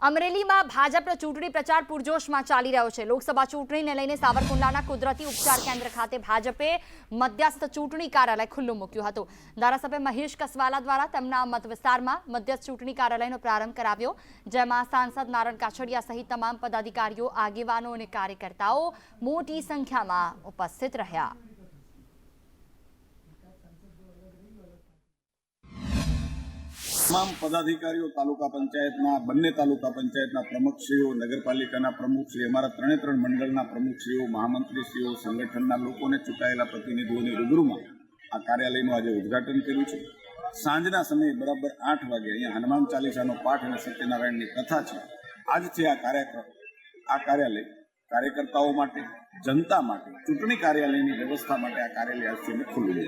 અમરેલીમાં ભાજપનો ચૂંટણી પ્રચાર પૂરજોશમાં ચાલી રહ્યો છે. લોકસભા ચૂંટણીને લઈને સાવરકુંડલાના કુદરતી ઉપચાર કેન્દ્ર ખાતે ભાજપે મધ્યસ્થ ચૂંટણી કાર્યાલય ખુલ્લું મૂક્યું હતું. ધારાસભ્ય મહેશ કસવાલા દ્વારા તેમના મત વિસ્તારમાં મધ્યસ્થ ચૂંટણી કાર્યાલયનો પ્રારંભ કરાવ્યો, જેમાં સાંસદ નારણ કાછડિયા સહિત તમામ પદાધિકારીઓ, આગેવાનો અને કાર્યકર્તાઓ મોટી સંખ્યામાં ઉપસ્થિત રહ્યા. તમામ પદાધિકારીઓ, તાલુકા પંચાયતના, બંને તાલુકા પંચાયતના પ્રમુખશ્રીઓ, નગરપાલિકાના પ્રમુખશ્રી, અમારા ત્રણે ત્રણ મંડળના પ્રમુખશ્રીઓ, મહામંત્રીશ્રીઓ, સંગઠનના લોકોને ચૂંટાયેલા પ્રતિનિધિઓની રૂબરૂમાં આ કાર્યાલયનું આજે ઉદ્ઘાટન કર્યું છે. સાંજના સમયે બરાબર આઠ વાગે અહીંયા હનુમાન ચાલીસાનો પાઠ અને સત્યનારાયણની કથા છે. આજથી આ કાર્યક્રમ. આ કાર્યાલય કાર્યકર્તાઓ માટે, જનતા માટે, ચૂંટણી કાર્યાલયની વ્યવસ્થા માટે આ કાર્યાલય આજથી અમે ખુલ્લું